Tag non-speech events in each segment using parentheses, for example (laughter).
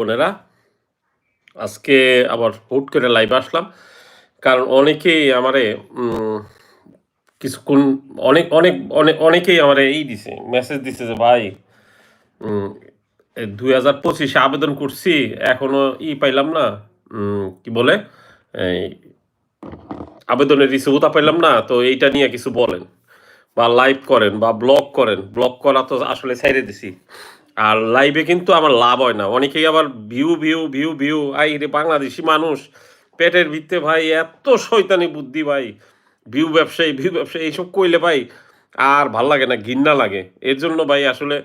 বোনেরা, আজকে আবার হুট করে লাইভে আসলাম। কারণ অনেকেই আমারে কিছুক্ষণ, অনেক অনেক অনেক, অনেকেই আমারে এই দিছে মেসেজ দিছে যে, ভাই দুই হাজার পঁচিশে আবেদন করছি, এখনও ই পাইলাম না কি বলে, এই আবেদনের রিসিভটা পাইলাম না, তো এইটা নিয়ে কিছু বলেন বা লাইভ করেন বা ব্লগ করেন ব্লগ করা তো আসলে ছেড়ে দিছি। আর লাইভে কিন্তু আমার লাভ হয় না। অনেকেই আবার ভিউ ভিউ ভিউ ভিউ আই রে বাংলাদেশি মানুষ, পেটের ভিত্তে ভাই এত শয়তানি বুদ্ধি ভাই। ভিউ ব্যবসায়ী ভিউ ব্যবসায়ী, এইসব কইলে ভাই আর ভালো লাগে না, ঘৃণা লাগে। এর জন্য ভাই আসলে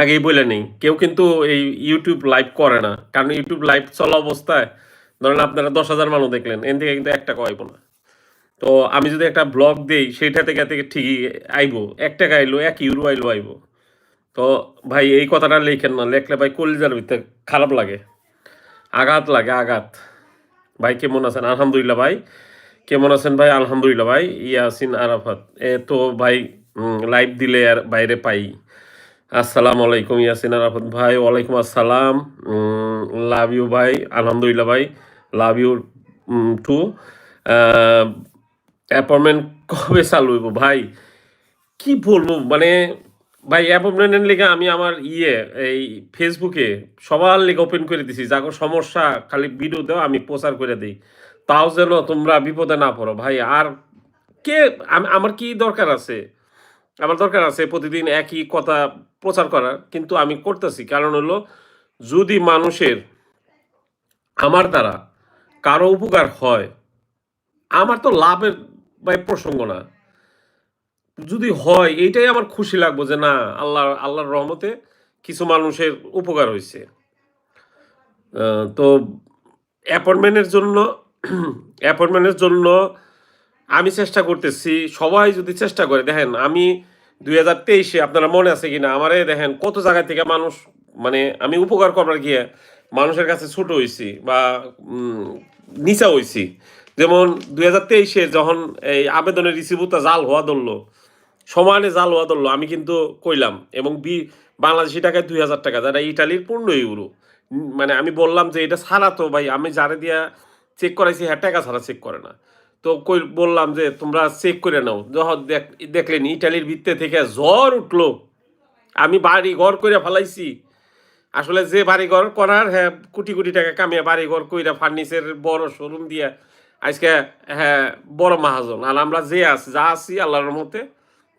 আগেই বলে নেই, কেউ কিন্তু এই ইউটিউব লাইভ করে না। কারণ ইউটিউব লাইভ চলা অবস্থায় ধরেন আপনারা দশ হাজার মানুষ দেখলেন এন থেকে কিন্তু একটা কয়ব না। তো আমি যদি একটা ব্লগ দিই, সেইটা থেকে থেকে ঠিকই আইবো। এক টাকা আইলো, এক ইউরো আইলো, আইবো। তো ভাই, এই কথাটা লেখেন না, লেখলে ভাই কলিজার ভিতরে খারাপ লাগে, আঘাত লাগে, আঘাত। ভাই, কেমন আছেন? আলহামদুলিল্লাহ ভাই, কেমন আছেন ভাই? আলহামদুলিল্লাহ ভাই, ইয়াসিন আরাফাত। এ তো ভাই লাইভ দিলে আর বাইরে পাই। আসসালামু আলাইকুম, ইয়াসিন আরাফাত ভাই, ওয়ালাইকুম আসসালাম। লাভ ইউ ভাই, আলহামদুলিল্লাহ ভাই লাভ ইউ টু অ্যাপয়েন্টমেন্ট কবে চালু ভাই? কি বলব মানে ভাই অ্যাপয়েন্টমেন্টের লেগে আমি আমার ইয়ে এই ফেসবুকে সবার লেগে ওপেন করে দিছি। যাকে সমস্যা, খালি ভিডিও দাও, আমি প্রচার করে দিই। তাও যেন তোমরা বিপদে না পড়ো। ভাই, আর কে আমার কি দরকার আছে? আমার দরকার আছে প্রতিদিন একই কথা প্রচার করার, কিন্তু আমি করতেছি। কারণ হলো, যদি মানুষের আমার দ্বারা কারও উপকার হয়, আমার তো লাভের ভাই, প্রসঙ্গ না। যদি হয়, এইটাই আমার খুশি লাগবো যে না আল্লাহ আল্লাহর রহমতে কিছু মানুষের উপকার হয়েছে তো অ্যাপয়েন্টমেন্টের জন্য অ্যাপয়েন্টমেন্টের জন্য আমি চেষ্টা করতেছি, সবাই যদি চেষ্টা করে, দেখেন আমি দুই হাজার তেইশে আপনারা মনে আছে কিনা, আমারে দেখেন কত জায়গা থেকে মানুষ মানে আমি উপকার করার গিয়ে মানুষের কাছে ছোট হয়েছি বা নিচা হয়েছি যেমন দুই হাজার তেইশে যখন এই আবেদনের রিসিভটা জাল হওয়া ধরলো সমানে জাল হওয়া ধরলো, আমি কিন্তু কইলাম। এবং বি, বাংলাদেশি টাকায় দুই হাজার টাকা যারা ইটালির পূর্ণ ইউরো। মানে আমি বললাম যে এটা ছাড়া তো ভাই, আমি যারে দিয়া চেক করাইছি হ্যাঁ টাকা ছাড়া চেক করে না। তো কই, বললাম যে তোমরা চেক করে নাও দেখ- দেখলেন ইটালির ভিত্তে থেকে জ্বর উঠল। আমি বাড়ি ঘর করে ফেলাইছি। আসলে যে বাড়ি ঘর করার হ্যাঁ কোটি কোটি টাকা কামিয়ে বাড়ি ঘর কইরা ফার্নিচার বড় শোরুম দিয়া, আজকে হ্যাঁ বড় মাহাজন। আর আমরা যে আছি, যা আছি, আল্লাহর মতে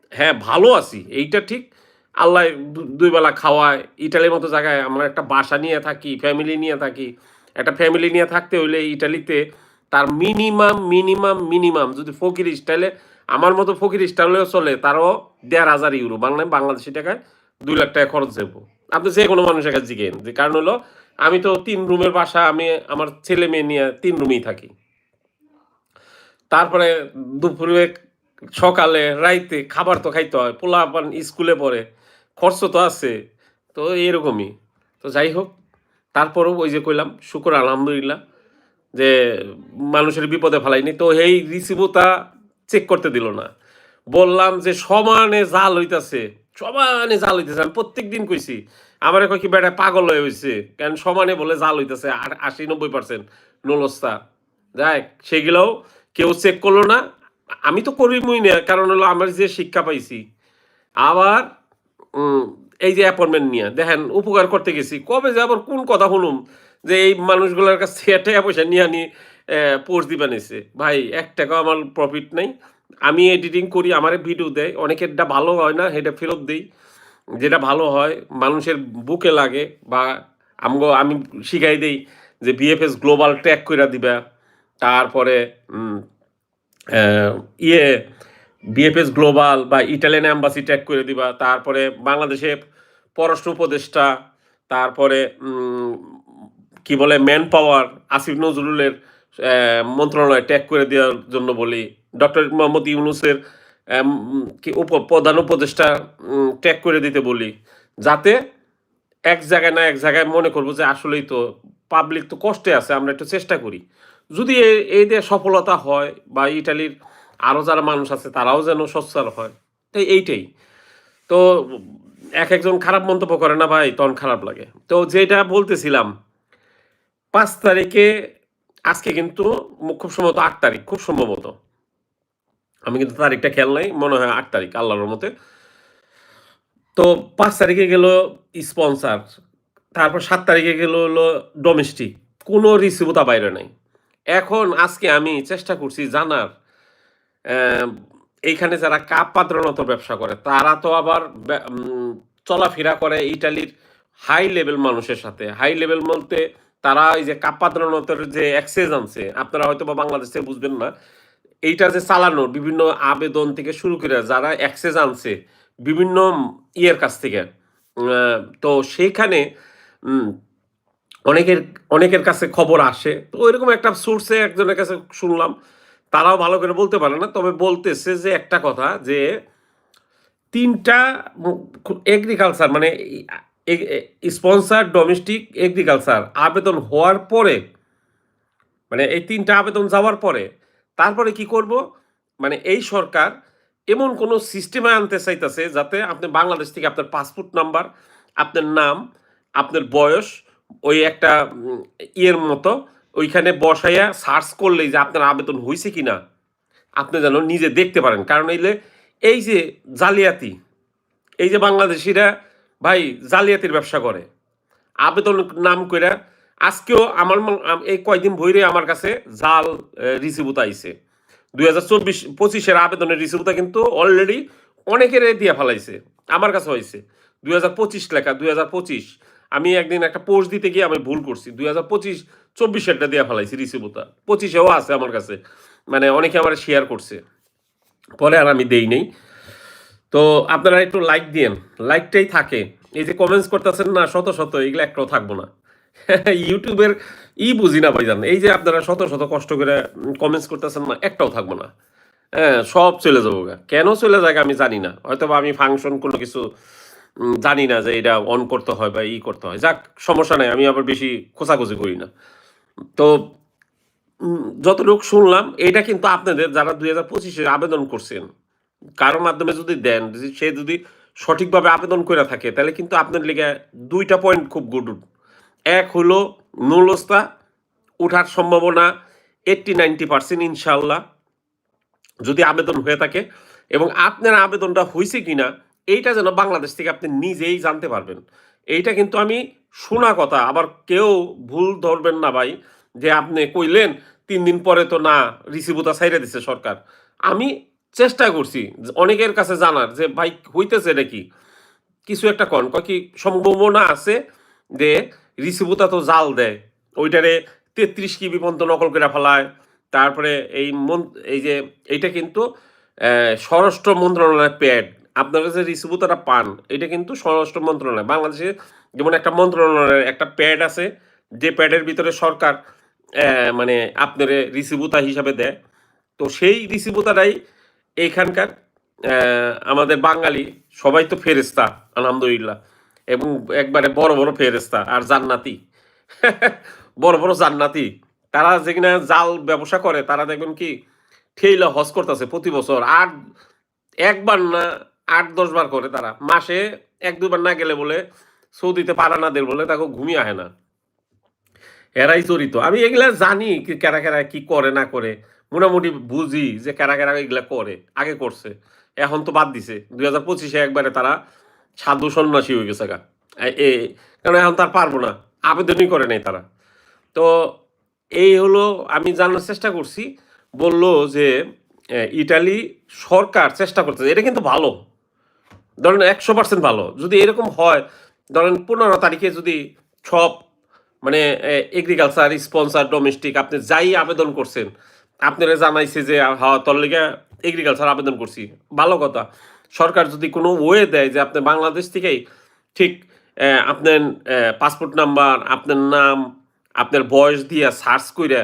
হ্যাঁ ভালো আছি। এইটা ঠিক। আল্লাহ দু- দুই বেলা খাওয়ায়। ইটালির মতো জায়গায় আমরা একটা বাসা নিয়ে থাকি ফ্যামিলি নিয়ে থাকি। একটা ফ্যামিলি নিয়ে থাকতে হইলে ইটালিতে তার মিনিমাম মিনিমাম মিনিমাম যদি ফকির স্টাইলে আমার মতো ফকির স্টাইলেও চলে, তারও দেড় হাজার ইউরো বাংলায় বাংলাদেশি টাকায় দুই লাখ টাকা খরচ দেবো। আপনি যে কোনো মানুষের কাছে জিগেন। যে কারণ হলো, আমি তো তিন রুমের বাসা, আমি আমার ছেলে মেয়ে নিয়ে তিন রুমেই থাকি। তারপরে দুপুরে সকালে, রাইতে খাবার তো খাইতে হয়, পোলা পান স্কুলে পড়ে খরচ তো আছে, তো এরকমই তো যাই হোক, তারপরেও ওই যে কইলাম, শুকর আলহামদুলিল্লাহ যে মানুষের বিপদে ফেলাইনি, তো এই রিসিভটা চেক করতে দিল না। বললাম যে সমানে জাল হইতাছে, সমানে জাল হইতেছে, আমি প্রত্যেক দিন কইছি, আমার কি বেটা পাগল হয়ে হয়েছে কারণ সমানে বলে জাল হইতেছে আশি, নব্বই পার্সেন্ট নলস্তা যাই সেগুলোও কেউ চেক করল না আমি তো করিমই না, কারণ হলো আমার যে শিক্ষা পাইছি। আবার এই যে অ্যাপয়েন্টমেন্ট নিয়ে, দেখেন উপকার করতে গেছি। কবে যে আবার কোন কথা শুনুম, যে এই মানুষগুলোর কাছ টাকা পয়সা নিয়ে আনি পোস্ট দিবা নিছে। ভাই, এক টাকা আমার প্রফিট নেই। আমি এডিটিং করি, আমার ভিডিও দেয়। অনেকেরটা ভালো হয় না, সেটা ফেরত দিই। যেটা ভালো হয়, মানুষের বুকে লাগে বা আমগো, আমি শিখাই দিই যে বিএফএস গ্লোবাল ট্যাগ করে দিবা। তারপরে ইয়ে বিএফএস গ্লোবাল বা ইটালিয়ান অ্যাম্বাসি ট্যাগ করে দিবা, তারপরে বাংলাদেশে পররাষ্ট্র উপদেষ্টা, তারপরে কি বলে ম্যান পাওয়ার আসিফ নজরুলের মন্ত্রণালয় ট্যাগ করে দেওয়ার জন্য বলি। ডক্টর মোহাম্মদ ইউনুসের কি উপ, প্রধান উপদেষ্টা ট্যাগ করে দিতে বলি। যাতে এক জায়গায় না এক জায়গায় মনে করব যে আসলেই তো পাবলিক তো কষ্টে আছে, আমরা একটু চেষ্টা করি। যদি এই দিয়ে সফলতা হয় বা ইটালির আরও যারা মানুষ আছে, তারাও যেন সচ্ছল হয়। তাই এইটাই। তো এক একজন খারাপ মন্তব্য করে না ভাই, তখন খারাপ লাগে। তো যেটা বলতেছিলাম, পাঁচ তারিখে, আজকে কিন্তু খুব সম্ভবত আট তারিখ, খুব সম্ভবত। আমি কিন্তু তারিখটা খেয়াল নাই, মনে হয় আট তারিখ, আল্লাহর মতে তো পাঁচ তারিখে গেল স্পন্সার তারপর সাত তারিখে গেল হলো ডোমেস্টিক কোনো রিসিভতা বাইরে নাই। এখন আজকে আমি চেষ্টা করছি জানার এইখানে যারা কাপ পাত্রনত ব্যবসা করে, তারা তো আবার চলাফেরা করে ইটালির হাই লেভেল মানুষের সাথে। হাই লেভেল বলতে তারা এই যে কাপ পাত্রনতের যে অ্যাক্সেস আনছে, আপনারা হয়তো বা বাংলাদেশ বুঝবেন না, এইটা যে চালানো বিভিন্ন আবেদন থেকে শুরু করে যারা অ্যাক্সেস আনছে বিভিন্ন ইয়ের কাছ থেকে তো সেইখানে অনেকের অনেকের কাছে খবর আসে। তো ওইরকম একটা সোর্সে একজনের কাছে শুনলাম, তারাও ভালো করে বলতে পারে না, তবে বলতেছে যে একটা কথা যে তিনটা এগ্রিকালচার মানে স্পন্সার ডোমেস্টিক এগ্রিকালচার আবেদন হওয়ার পরে মানে এই তিনটা আবেদন যাওয়ার পরে, তারপরে কি করব? মানে এই সরকার এমন কোনো সিস্টেমে আনতে চাইতেছে যাতে আপনি বাংলাদেশ থেকে আপনার পাসপোর্ট নাম্বার আপনার নাম, আপনার বয়স ওই একটা ইয়ের মতো ওইখানে বসাইয়া সার্চ করলেই যে আপনার আবেদন হয়েছে কি না আপনি যেন নিজে দেখতে পারেন। কারণ এইলে এই যে জালিয়াতি, এই যে বাংলাদেশিরা ভাই জালিয়াতির ব্যবসা করে, আবেদন নাম কইরা আজকেও আমার এই কয়দিন ভৈরে আমার কাছে জাল রিসিভুতা আইছে। দুই হাজার চব্বিশ, পঁচিশের আবেদনের রিসিভুতা কিন্তু অলরেডি অনেকের দিয়ে ফেলাইছে, আমার কাছে হয়েছে দুই হাজার পঁচিশ লেখা, দুই হাজার পঁচিশ। আমি একদিন একটা পোস্ট দিতে গিয়ে আমি ভুল করছি। দুই হাজার পঁচিশ, চব্বিশ চব্বিশেরটা দিয়ে ফেলাইছি রিসিভুতা পঁচিশেও আছে আমার কাছে। মানে অনেকে আমার শেয়ার করছে। পরে আর আমি দেই নেই। তো আপনারা একটু লাইক দিয়েন। লাইকটাই থাকে। এই যে কমেন্টস করতেছেন না, শত শত, এগুলো একটাও থাকব না। (laughs) ইউটিউবের ই বুঝি না ভাইজান। এই যে আপনারা শত শত কষ্ট করে কমেন্টস করতেছেন না, একটাও থাকব না। হ্যাঁ সব চলে যাব। কেন চলে যায় আমি জানি না। হয়তো আমি ফাংশন কোনো কিছু জানি না যে এটা অন করতে হয় বা ই করতে হয়। যাক, সমস্যা নাই, আমি আবার বেশি খোঁচাখুচি করি না। তো যতটুকু শুনলাম, এটা কিন্তু আপনাদের যারা দুই হাজার পঁচিশে আবেদন করছেন কারোর মাধ্যমে যদি দেন সে যদি সঠিকভাবে আবেদন করে থাকে, তাহলে কিন্তু আপনার লিগে দুইটা পয়েন্ট খুব গুড এক হলো নুলস্তা ওঠার সম্ভাবনা এইট্টি নাইনটি পার্সেন্ট ইনশাল্লাহ যদি আবেদন হয়ে থাকে, এবং আপনার আবেদনটা হয়েছে কিনা এইটা যেন বাংলাদেশ থেকে আপনি নিজেই জানতে পারবেন। এইটা কিন্তু আমি শোনা কথা, আবার কেউ ভুল ধরবেন না ভাই, যে আপনি কইলেন তিন দিন পরে তো না, রিসিভুতা সাইরে দিছে সরকার। আমি চেষ্টা করছি, অনেকের কাছে জানার যে, ভাই, হইতেছে নাকি? কিছু একটা কন কি, সম্ভাবনা আছে যে, রিসিভুতা তো জাল দেয়, ওইটারে তেত্রিশ কি পর্যন্ত নকল করে ফেলায়, তারপরে এই মন, এই যে, এইটা কিন্তু স্বরাষ্ট্র মন্ত্রণালয়ের প্যাড আপনারা যে রিসিভুতাটা পান, এটা কিন্তু স্বরাষ্ট্র মন্ত্রণালয়। বাংলাদেশে যেমন একটা মন্ত্রণালয়ের একটা প্যাড আছে, যে প্যাডের ভিতরে সরকার মানে আপনার রিসিভুতা হিসাবে দেয়। তো সেই রিসিভুতাটাই এইখানকার আমাদের বাঙালি সবাই তো ফেরেস্তা আলহামদুলিল্লাহ। এবং একবারে বড় বড় ফেরেস্তা আর জান্নাতি। (laughs) বড় বড় জান্নাতি। তারা যে কিনা জাল ব্যবসা করে, তারা দেখবেন কি, ঠেইলা হজ করতেছে প্রতি বছর। আর একবার না আট, দশ বার করে তারা। মাসে এক, দুবার না গেলে বলে সৌদিতে পারা না দের বলে তাকে ঘুমিয়ে আহে না। এরাই জড়িত। আমি এগুলা জানি কারা কারা কি করে, না করে। মোটামুটি বুঝি যে কারা কারা এগুলা করে, আগে করছে। এখন তো বাদ দিছে। দুই হাজার পঁচিশে একবারে তারা সাধু সন্ন্যাসী হয়ে গেছে গা। এ কারণ এখন তার পারব না। আবেদনই করে নাই তারা। তো এই হলো, আমি জানার চেষ্টা করছি। বলল যে ইটালি সরকার চেষ্টা করতেছে। এটা কিন্তু ভালো। ধরেন একশো পার্সেন্ট ভালো। যদি এরকম হয়, ধরেন পনেরো তারিখে যদি সব মানে এগ্রিকালচার স্পন্সার ডোমেস্টিক আপনি যাই আবেদন করছেন, আপনারা জানাইছে যে হ্যাঁ তোর এগ্রিকালচার আবেদন করছি। ভালো কথা। সরকার যদি কোনো ওয়ে দেয় যে, আপনি বাংলাদেশ থেকেই ঠিক আপনার পাসপোর্ট নাম্বার আপনার নাম, আপনার বয়স দিয়ে সার্চ করে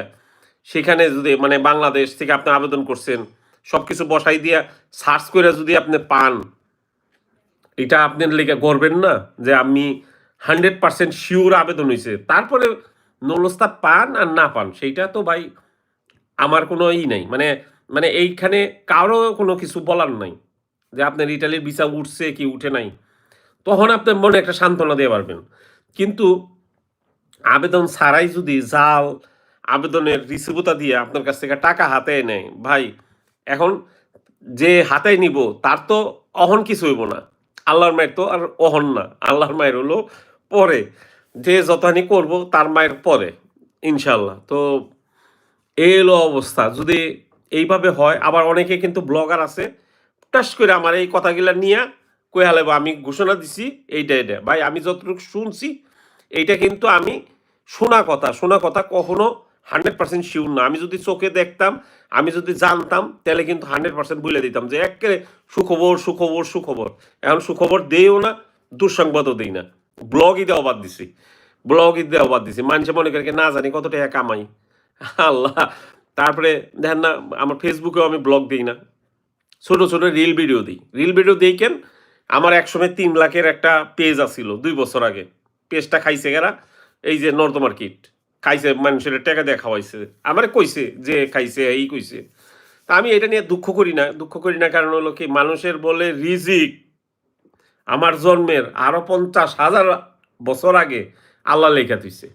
সেখানে যদি মানে বাংলাদেশ থেকে আপনি আবেদন করছেন সব কিছু বসাই দিয়ে সার্চ করে যদি আপনি পান এটা আপনার লেগে করবেন না যে আমি হান্ড্রেড পার্সেন্ট শিওর আবেদন হয়েছে তারপরে নলস্তা পান আর না পান, সেইটা তো ভাই আমার কোনো ই নাই। মানে মানে এইখানে কারও কোনো কিছু বলার নাই যে আপনার ইটালির ভিসা উঠছে কি উঠে নাই। তখন আপনার মনে একটা সান্ত্বনা দিয়ে পারবেন। কিন্তু আবেদন ছাড়াই যদি জাল আবেদনের রিসিভতা দিয়ে আপনার কাছ থেকে টাকা হাতে নেয় ভাই, এখন যে হাতে নিব, তার তো অহন কিছু হইব না। আল্লাহর মায়ের তো আর অহন না। আল্লাহর মায়ের হলো পরে। যে যতখানি করব, তার মায়ের পরে ইনশাল্লাহ তো এই হলো অবস্থা। যদি এইভাবে হয়, আবার অনেকে কিন্তু ব্লগার আছে, টাস করে আমার এই কথাগুলা নিয়ে কয়ে হালাইব আমি ঘোষণা দিছি, এইটা এটা ভাই, আমি যতটুকু শুনছি, এইটা কিন্তু আমি শোনা কথা শোনা কথা কখনো হান্ড্রেড পার্সেন্ট শিওর না। আমি যদি চোখে দেখতাম, আমি যদি জানতাম, তাহলে কিন্তু হান্ড্রেড পার্সেন্ট বলে দিতাম যে একেবারে সুখবর সুখবর সুখবর। এখন সুখবর দেও না, দুঃসংবাদও দিই না। ব্লগই দেওয়া বাদ দিছি। ব্লগই দেওয়া বাদ দিছি। মানুষে মনে করে না জানি কত টাকা কামাই। আল্লাহ। তারপরে দেখেন না, আমার ফেসবুকেও আমি ব্লগ দিই না। ছোট ছোট রিল ভিডিও দিই। রিল ভিডিও দিই কেন? আমার একসময় তিন লাখের একটা পেজ আসছিল দুই বছর আগে। পেজটা খাইছে গেরা, এই যে নর্থ মার্কেট খাইছে, মানুষের টাকা দিয়ে খাওয়াইছে। আমারে কইছে যে খাইছে, এই কইছে। তা আমি এটা নিয়ে দুঃখ করি না। দুঃখ করি না কারণ হলো কি, মানুষের বলে রিজিক আমার জন্মের আরও পঞ্চাশ হাজার বছর আগে আল্লাহ লেখা দিছে।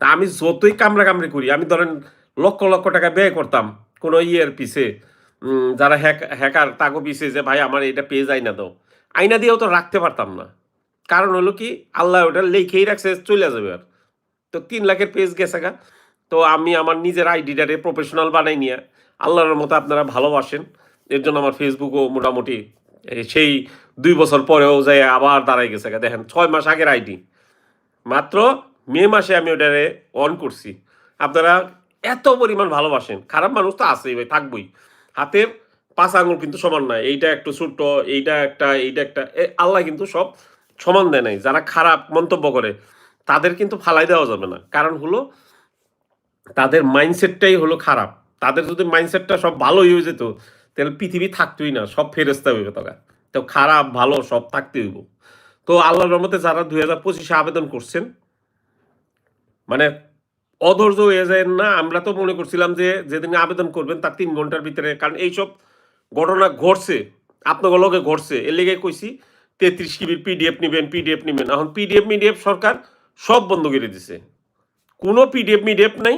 তা আমি যতই কামড়া কামড়ি করি, আমি ধরেন লক্ষ লক্ষ টাকা ব্যয় করতাম কোনো ইয়ের পিছে যারা হ্যাক, হ্যাকার তাকে পিছে যে, ভাই, আমার এটা পেজ আইনা দাও। আইনা দিয়েও তো রাখতে পারতাম না। কারণ হলো কি, আল্লাহ ওটা লেখেই রাখছে, চলে যাবে আর। তো তিন লাখের পেজ গেছে গা। তো আমি আমার নিজের আইডিটারে প্রফেশনাল বানাই নিয়ে। আল্লাহর মতো আপনারা ভালোবাসেন। এর জন্য আমার ফেসবুকও মোটামুটি সেই দুই বছর পরেও যাই আবার দাঁড়াই গেছে দেখেন, ছয় মাস আগের আইডি মাত্র মে মাসে আমি ওটারে অন করছি। আপনারা এত পরিমাণ ভালোবাসেন। খারাপ মানুষ তো আছেই ভাই, থাকবই। হাতের পাঁচ আঙুল কিন্তু সমান নয় এইটা একটু ছোট্ট, এইটা একটা এইটা একটা আল্লাহ কিন্তু সব সমান দেয় নাই। যারা খারাপ মন্তব্য করে তাদের কিন্তু ফালাই দেওয়া যাবে না। কারণ হলো, তাদের মাইন্ডসেটটাই হলো খারাপ। তাদের যদি মাইন্ডসেটটা সব ভালোই হয়ে যেত, তাহলে পৃথিবী থাকতোই না, সব ফেরস্তা হইবে তখন তো খারাপ, ভালো, সব থাকতে হইব। তো আল্লাহর রহমতে যারা দুই হাজার পঁচিশে আবেদন করছেন মানে অধৈর্য হয়ে যায় না, আমরা তো মনে করছিলাম যে যেদিন আবেদন করবেন তার তিন ঘণ্টার ভিতরে, কারণ এইসব ঘটনা ঘটছে আপনার লগে ঘটছে। এর লেগে কইছি, তেত্রিশ কিবির পিডিএফ নেবেন পিডিএফ নেবেন। এখন পিডিএফ মিডিএফ সরকার সব বন্ধ করে দিছে। কোনো পিডিএফ মিডিএফ নাই,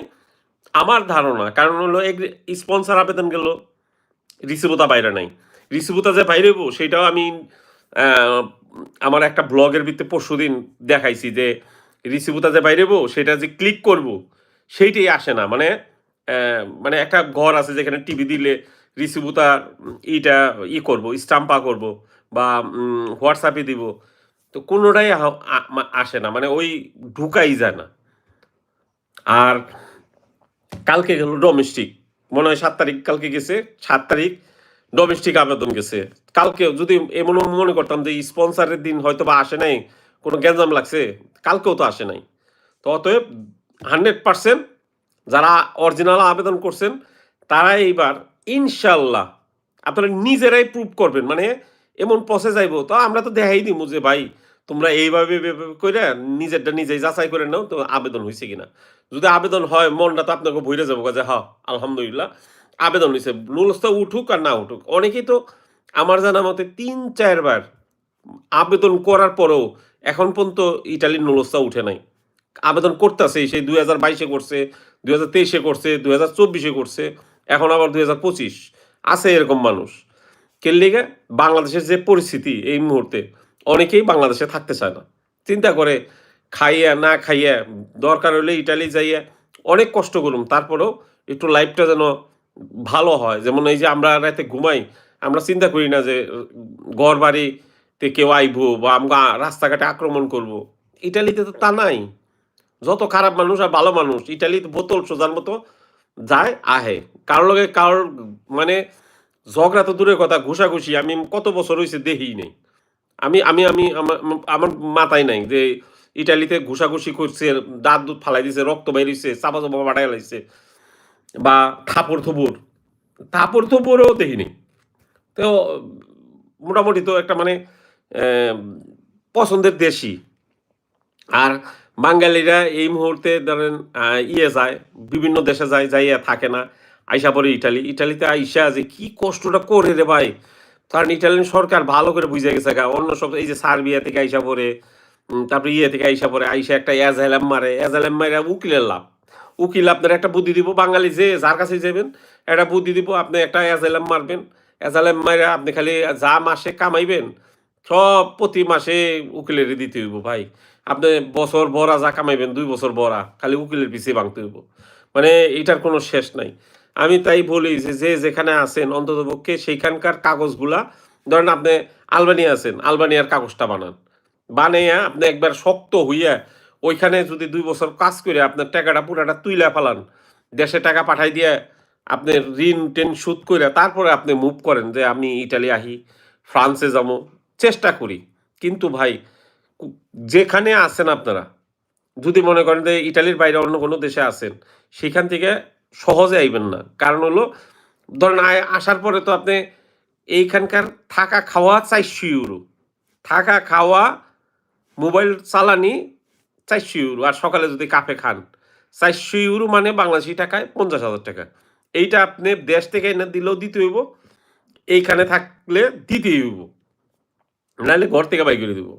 আমার ধারণা, কারণ হলো স্পন্সর আবেদন গেল রিসিভতা বাইরে নাই। রিসিভতা যে বাইরে সেটাও আমি আমার একটা ব্লগের ভিত্তিতে পরশু দিন দেখাইছি যে রিসিভতা যে বাইরে সেটা যে ক্লিক করব, সেইটাই আসে না। মানে মানে একটা ঘর আছে যেখানে টিভি দিলে রিসিভতা ইটা ই করব স্টাম্পা করব, বা হোয়াটসঅ্যাপে দিব তো কোনোটাই আসে না মানে ওই ঢুকাই যায় না। আর কালকে গেল ডোমেস্টিক মনে হয় সাত তারিখ কালকে গেছে, সাত তারিখ ডোমেস্টিক আবেদন গেছে। কালকে যদি এমন মনে করতাম যে স্পন্সারের দিন হয়তো বা আসে নাই, কোনো গ্যাঞ্জাম লাগছে, কালকেও তো আসে নাই। তো অতএব হান্ড্রেড পার্সেন্ট যারা অরিজিনাল আবেদন করছেন, তারা এইবার ইনশাল্লাহ আপনারা নিজেরাই প্রুভ করবেন মানে এমন প্রসেস আইব। তো আমরা তো দেখাই দিব যে, ভাই, তোমরা এইভাবে করে নিজেরটা নিজেই যাচাই করে নাও, তো আবেদন হয়েছে কিনা? যদি আবেদন হয়, মনটা তো আপনাকে ভরে যাব যে হ্যাঁ আলহামদুলিল্লাহ, আবেদন হয়েছে নুলস্তা উঠুক আর না উঠুক, অনেকেই তো আমার জানা মতে তিন চারবার আবেদন করার পরেও এখন পর্যন্ত ইটালির নুলস্তা উঠে নাই। আবেদন করতেছে, সেই দুই হাজার বাইশে করছে, দুই হাজার তেইশে করছে, দুই হাজার চব্বিশে করছে, এখন আবার দুই হাজার পঁচিশ। আছে এরকম মানুষ। কেল্লিগে বাংলাদেশের যে পরিস্থিতি এই মুহূর্তে, অনেকেই বাংলাদেশে থাকতে চায় না। চিন্তা করে খাইয়া, না খাইয়া, দরকার হলে ইটালি যাইয়া অনেক কষ্ট করুম। তারপরেও একটু লাইফটা যেন ভালো হয়। যেমন এই যে আমরা রাতে ঘুমাই, আমরা চিন্তা করি না যে, ঘর বাড়িতে কেউ আইবো বা আমরা রাস্তাঘাটে আক্রমণ করব। ইটালিতে তো তা নাই। যত খারাপ মানুষ আর ভালো মানুষ ইটালিতে বোতল সোজার মতো যায়, আহে। কারোর লগে কারোর মানে ঝগড়া তো দূরের কথা, ঘুষাঘুষি, আমি কত বছর হয়েছে দেহি নেই। আমি আমি আমি আমার মাথায় নাই যে ইটালিতে ঘুষাঘুষি করছে, দাঁত দুধ ফালাই দিছে, রক্ত বেরিয়েছে চাপা চাপা বাটাই লাগছে বা থাপড় থুপুর থাপড় থুপুরও দেখিনি তো মোটামুটি তো একটা মানে পছন্দের দেশই। আর বাঙালিরা এই মুহূর্তে ধরেন ইয়ে যায়, বিভিন্ন দেশে যায়, যাইয়া থাকে না। আইসা পরে ইটালি। ইটালিতে আইসা যে কি কষ্টটা করে রে ভাই। কারণ ইটালিয়ান সরকার ভালো করে বুঝে গেছে গা। অন্য সব এই যে সার্বিয়া থেকে আইসা পরে তারপরে ইয়ে থেকে আইসা পরে আইসা একটা এজাইলাম মারে। এজাইলাম মারে উকিলের লাভ। উকিল আপনার একটা বুদ্ধি দিব, বাঙালি যে যার কাছে যাবেন, একটা বুদ্ধি দিব, আপনি একটা এজাইলাম মারবেন। এজাইলাম মারে আপনি খালি যা মাসে কামাইবেন, সব প্রতি মাসে উকিলের দিতে হইব ভাই। আপনি বছর ভরা যা কামাইবেন, দুই বছর ভরা, খালি উকিলের পিছিয়ে ভাঙতে হইব। মানে এটার কোনো শেষ নাই। আমি তাই বলি যে যে যেখানে আছেন, অন্তত পক্ষে সেইখানকার কাগজগুলা, ধরেন আপনি আলবানিয়া আছেন, আলবানিয়ার কাগজটা বানান। বানাইয়া আপনি একবার শক্ত হইয়া ওইখানে যদি দুই বছর কাজ করে আপনার টাকাটা পুরাটা তুইলা ফেলান, দেশে টাকা পাঠাই দিয়ে আপনি ঋণ টেন সুদ করে তারপরে আপনি মুভ করেন যে, আমি ইটালি আহি, ফ্রান্সে যাব, চেষ্টা করি। কিন্তু ভাই যেখানে আছেন আপনারা, যদি মনে করেন যে ইটালির বাইরে অন্য কোনো দেশে আছেন সেখান থেকে সহজে আইবেন না। কারণ হলো, ধরেন আসার পরে তো আপনি এইখানকার থাকা খাওয়া চারশো ইউরো। থাকা খাওয়া, মোবাইল চালানি চারশো ইউরো। আর সকালে যদি কাফে খান, চারশো ইউরো মানে বাংলাদেশি টাকায় পঞ্চাশ হাজার টাকা। এইটা আপনি দেশ থেকে এনে দিলেও দিতে হইব, এইখানে থাকলে দিতে হইব। নাহলে ঘর থেকে বাই করে দিব।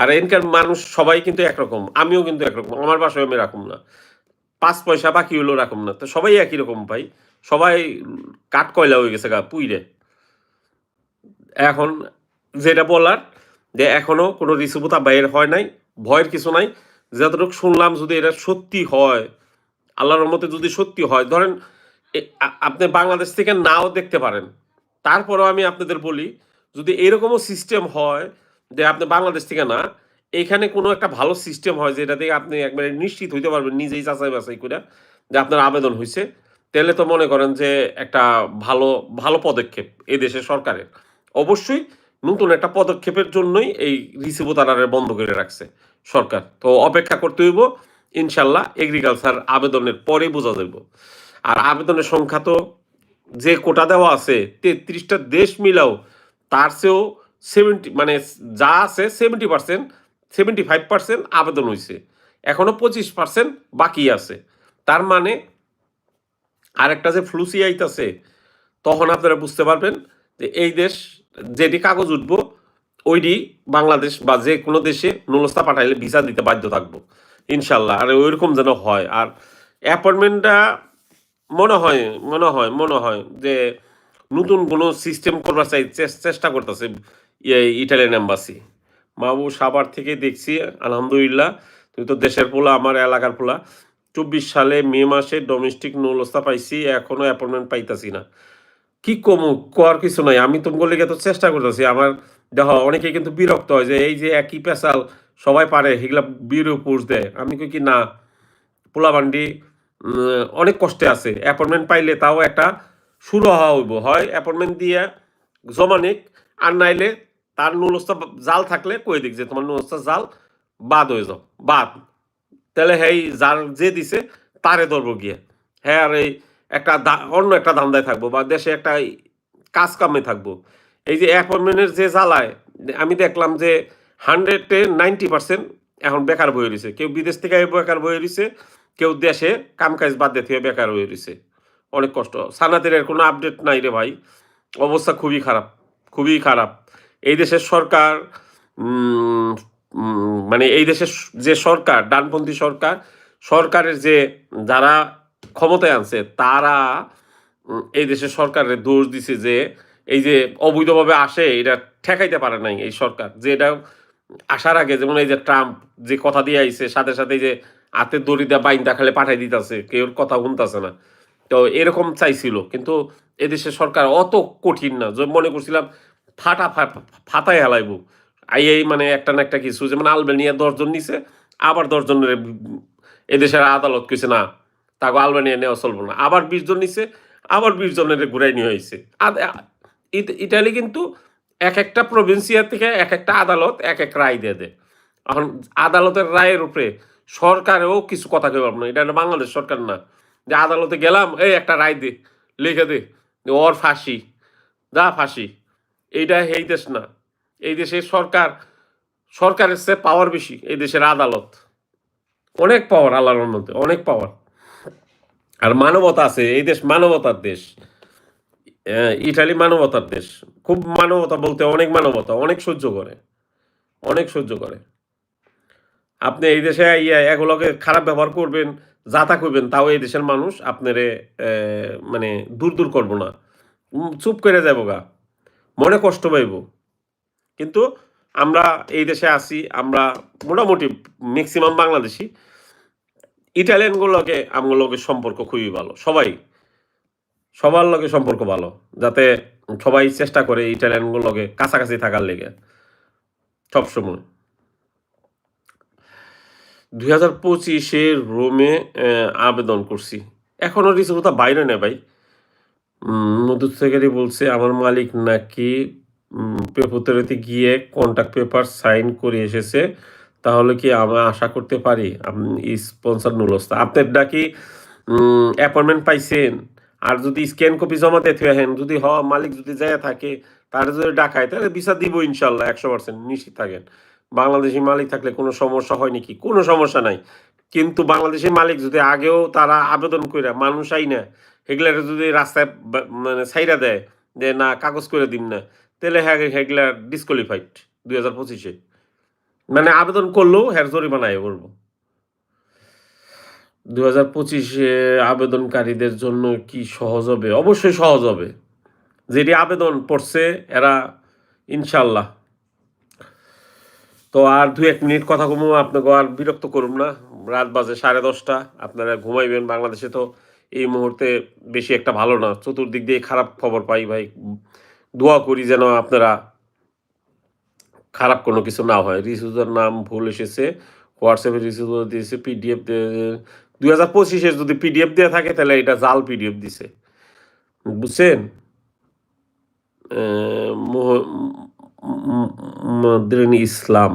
আর এনকার মানুষ সবাই কিন্তু একরকম, আমিও কিন্তু একরকম, আমার বাসায় আমি রাখুম না। পাঁচ পয়সা বাকি হলো রাখুম না। তো সবাই একই রকম ভাই। সবাই কাঠ কয়লা হয়ে গেছে গা পুইরে এখন যেটা বলার, যে এখনও কোনো রিসিভতা বাইর হয় নাই, ভয়ের কিছু নাই। যতটুকু শুনলাম যদি এটা সত্যি হয়, আল্লাহর মতে যদি সত্যি হয়, ধরেন আপনি বাংলাদেশ থেকে নাও দেখতে পারেন। তারপরেও আমি আপনাদের বলি, যদি এরকমও সিস্টেম হয় যে আপনি বাংলাদেশ থেকে না এখানে কোনো একটা ভালো সিস্টেম হয় যেটা থেকে আপনি একবারে নিশ্চিত হইতে পারবেন নিজেই যাচাই বাছাই করে যে আপনার আবেদন হয়েছে তাহলে তো মনে করেন যে একটা ভালো ভালো পদক্ষেপ এই দেশের সরকারের। অবশ্যই নতুন একটা পদক্ষেপের জন্যই এই রিসিভো তারারে বন্ধ করে রাখছে সরকার। তো অপেক্ষা করতে হইব, ইনশাল্লাহ এগ্রিকালচার আবেদনের পরে বোঝা যাইব। আর আবেদনের সংখ্যা তো যে কোটা দেওয়া আছে, তেত্রিশটা দেশ মিলাও, তার চেয়েও সেভেন্টি মানে যা আছে seventy percent seventy five percent আবেদন হয়েছে এখনও পঁচিশ পার্সেন্ট বাকি আছে। তার মানে আরেকটা যে ফ্লুসি আইতাছে, তখন আপনারা বুঝতে পারবেন যে এই দেশ যেটি কাগজ উঠবো, ওইটি বাংলাদেশ বা যে কোনো দেশে নুলস্তা পাঠাইলে ভিসা দিতে বাধ্য থাকব। ইনশাল্লাহ, আর ওইরকম যেন হয়। আর অ্যাপয়েন্টমেন্টটা মনে হয় মনে হয় মনে হয় যে নতুন কোনো সিস্টেম করবার চাই চেষ্টা করতেছে ইটালিয়ান এম্বাসি মাহবু সাবার থেকে দেখছি আলহামদুলিল্লাহ। তুমি তো দেশের পোলা আমার এলাকার পোলা। চব্বিশ সালে মে মাসে ডোমেস্টিক নৌলস্তা পাইছি এখনও অ্যাপয়েন্টমেন্ট পাইতাছি না। কি কমু কর কিছু নাই। আমি তুমি বলে তো চেষ্টা করতেছি। আমার দেখো অনেকে কিন্তু বিরক্ত হয় যে এই যে একই পেশাল সবাই পারে সেগুলা বিরো পোষ দেয়। আমি কই কি না পোলাবান্ডি উম, অনেক কষ্টে আছে। অ্যাপয়েন্টমেন্ট পাইলে তাও একটা শুরু হওয়া হইব। হয় অ্যাপয়েন্টমেন্ট দিয়ে জমানিক আর নাইলে তার নুলস্তা জাল থাকলে কয়ে দিক, যে তোমার নুলস্তা জাল বাদ হয়ে যাও, বাদ। তাহলে হেই জাল যে দিছে, তারে ধরবো গিয়ে। হ্যাঁ আর এই একটা অন্য একটা ধান্দায় থাকব, বা দেশে একটা কাজ কামে থাকব। এই যে অ্যাপয়েন্টমেন্টের যে জ্বালায়, আমি দেখলাম যে হান্ড্রেডে নাইনটি পার্সেন্ট এখন বেকার বয়ে রয়েছে। কেউ বিদেশ থেকে বেকার বয়ে রয়েছে, কেউ দেশে কাম কাজ বাদ দিয়ে বেকার হয়ে রয়েছে। অনেক কষ্ট। সানাতের এর কোনো আপডেট নাই রে ভাই। অবস্থা খুবই খারাপ খুবই খারাপ। এই দেশের সরকার মানে এই দেশের যে সরকার, ডানপন্থী সরকার, সরকারের যে যারা ক্ষমতায় আনছে, তারা এই দেশের সরকারের দোষ দিছে যে এই যে অবৈধভাবে আসে, এটা ঠেকাইতে পারে নাই এই সরকার। যে এটা আসার আগে যেমন এই যে ট্রাম্প যে কথা দিয়ে আইছে, সাথে সাথে যে হাতে দড়ি দিয়ে বাইন দেখালে পাঠাই দিতেছে, কেউ কথা শুনতেছে না। তো এরকম চাইছিল, কিন্তু এদেশের সরকার অত কঠিন না। যে মনে করছিলাম ফাটা ফাটাই হেলাইব। আই এই মানে একটা না একটা কিছু, যেমন আলবেনিয়া দশজন নিছে, আবার দশজনের এদেশের আদালত কইছে, না তাকে আলবেনিয়া নেওয়া চলবো না। আবার বিশ জন নিছে, আবার বিশ জনের ঘুরাই নিয়ে হয়েছে ইটালি কিন্তু এক একটা প্রভিন্সিয়া থেকে এক একটা আদালত এক এক রায় দিয়ে দেয়। এখন আদালতের রায়ের উপরে সরকারেও কিছু কথা কেউ না। এটা বাংলাদেশ সরকার না। যে আদালতে গেলাম, এই একটা রায় দে, লিখে দে ওর ফাঁসি, যা ফাঁসি। এইটা এই দেশ না। এই দেশের সরকার, সরকারের চেয়ে পাওয়ার বেশি এই দেশের আদালত। অনেক পাওয়ার আল্লাহর মধ্যে অনেক পাওয়ার আর মানবতা আছে, এই দেশ মানবতার দেশ। ইটালি মানবতার দেশ। খুব মানবতা বলতে অনেক মানবতা, অনেক সহ্য করে। অনেক সহ্য করে। আপনি এই দেশে ইয়ে এগুলোকে খারাপ ব্যবহার করবেন যাতা করবেন, তাও এই দেশের মানুষ আপনারে মানে দূর দূর করব না। চুপ করে যাব গা। মনে কষ্ট পাইব। কিন্তু আমরা এই দেশে আছি, আমরা মোটামুটি ম্যাক্সিমাম বাংলাদেশি। ইটালিয়ানগুলোকে আমগুলোকে সম্পর্ক খুবই ভালো। সবাই, সবার লগে সম্পর্ক ভালো, যাতে সবাই চেষ্টা করে ইটালিয়ানগুলোকে কাছাকাছি থাকার লেগে, সবসময়। দুই হাজার পঁচিশে রোমে আবেদন করছি। এখনও রিসিভটা বাইরে নেই ভাই। থেকে বলছে, আমার মালিক নাকি পেপোতরিতে গিয়ে কন্ট্যাক্ট পেপার সাইন করে এসেছে, তাহলে কি আমরা আশা করতে পারি? স্পন্সর নুলস্তা আপনার নাকি অ্যাপয়েন্টমেন্ট পাইছেন, আর যদি স্ক্যান কপি জমা দিতে হেন যদি হ, মালিক যদি যায় থাকে, তার যদি ডাকায়, তাহলে ভিসা দিব ইনশাল্লাহ, একশো পার্সেন্ট নিশ্চিত থাকেন। বাংলাদেশি মালিক থাকলে কোনো সমস্যা হয় নাকি কোনো সমস্যা নাই। কিন্তু বাংলাদেশের মালিক যদি আগেও তারা আবেদন করে মানুষ আই না, হেগলার যদি রাস্তায় মানে সাইরা দেয় যে না, কাগজ করে দিন না, তাহলে হ্যাঁ হেগলার ডিসকোয়ালিফাইড দুই হাজার পঁচিশে। মানে আবেদন করলেও হ্যার জরিমানায় করব দু হাজার পঁচিশে আবেদনকারীদের জন্য কি সহজ হবে? অবশ্যই সহজ হবে। যেটি আবেদন পড়ছে এরা ইনশাল্লাহ তো আর দু এক মিনিট কথা কমু, আপনাকে আর বিরক্ত করুম না। রাত বাজে সাড়ে দশটা, আপনারা ঘুমাইবেন। বাংলাদেশে তো এই মুহূর্তে বেশি একটা ভালো না। চতুর্দিক দিয়ে খারাপ খবর পাই ভাই। দোয়া করি যেন আপনারা খারাপ কোনো কিছু না হয়। রিসিউজার নাম ভুল এসেছে। হোয়াটসঅ্যাপে রিসিউজার দিয়েছে, পিডিএফ দুই হাজার পঁচিশে যদি পিডিএফ দেওয়া থাকে, তাহলে এটা জাল পিডিএফ দিছে। বুঝছেন? মদরিন ইসলাম।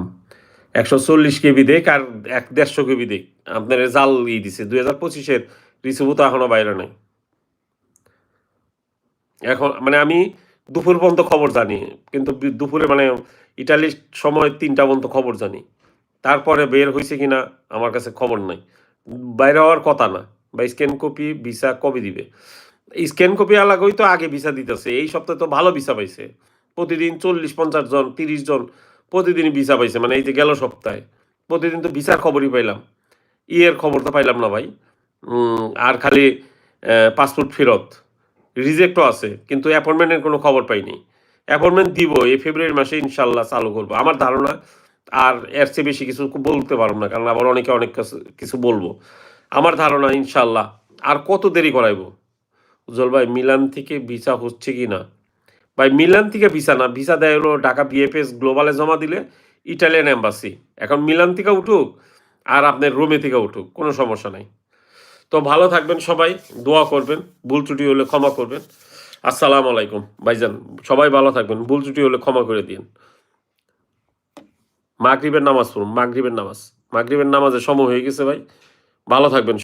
একশো চল্লিশ কেবি দেখ আর এক দেড়শো কেবি দেখ। আপনার জাল ই দিছে। দুই হাজার পঁচিশের রিসিভও তো এখনও বাইরে নাই। এখন মানে আমি দুপুর পর্যন্ত খবর জানি। কিন্তু দুপুরে মানে ইটালির সময় তিনটা পর্যন্ত খবর জানি। তারপরে বের হয়েছে কিনা আমার কাছে খবর নাই। বাইরে হওয়ার কথা না। বা স্ক্যান কপি, ভিসা কবে দিবে? স্ক্যান কপি আলাগই তো আগে ভিসা দিতেছে। এই সপ্তাহে তো ভালো ভিসা পাইছে। প্রতিদিন চল্লিশ, পঞ্চাশ জন, তিরিশ জন প্রতিদিনই ভিসা পাইছে। মানে এই যে গেল সপ্তাহে প্রতিদিন তো ভিসার খবরই পাইলাম। ইয়ের খবর তো পাইলাম না ভাই। আর খালি পাসপোর্ট ফেরত। রিজেক্টও আছে, কিন্তু অ্যাপয়েন্টমেন্টের কোনো খবর পাইনি। অ্যাপয়েন্টমেন্ট দিব, এই ফেব্রুয়ারি মাসে ইনশাল্লাহ চালু করব। আমার ধারণা, আর এর চেয়ে বেশি কিছু বলতে পারব না, কারণ আবার অনেকে অনেক কাছে- বলব। আমার ধারণা ইনশাল্লাহ, আর কত দেরি করাইবো? উজ্জ্বল ভাই, মিলান থেকে ভিসা হচ্ছে কি না ভাই, মিলান থেকে ভিসা না, ভিসা দেয় হলো ঢাকা বিএফএস গ্লোবালে জমা দিলে ইটালিয়ান এম্বাসি এখন মিলান থেকে উঠুক আর আপনার রোমে থেকে উঠুক, কোনো সমস্যা নাই। তো ভালো থাকবেন সবাই, দোয়া করবেন, ভুল ত্রুটি হলে ক্ষমা করবেন। আসসালামু আলাইকুম। ভাইজান, সবাই ভালো থাকবেন, ভুল ত্রুটি হলে ক্ষমা করে দিন। মাগরিবের নামাজ পড়ুন, মাগরিবের নামাজ। মাগরিবের নামাজের সময় হয়ে গেছে ভাই, ভালো থাকবেন।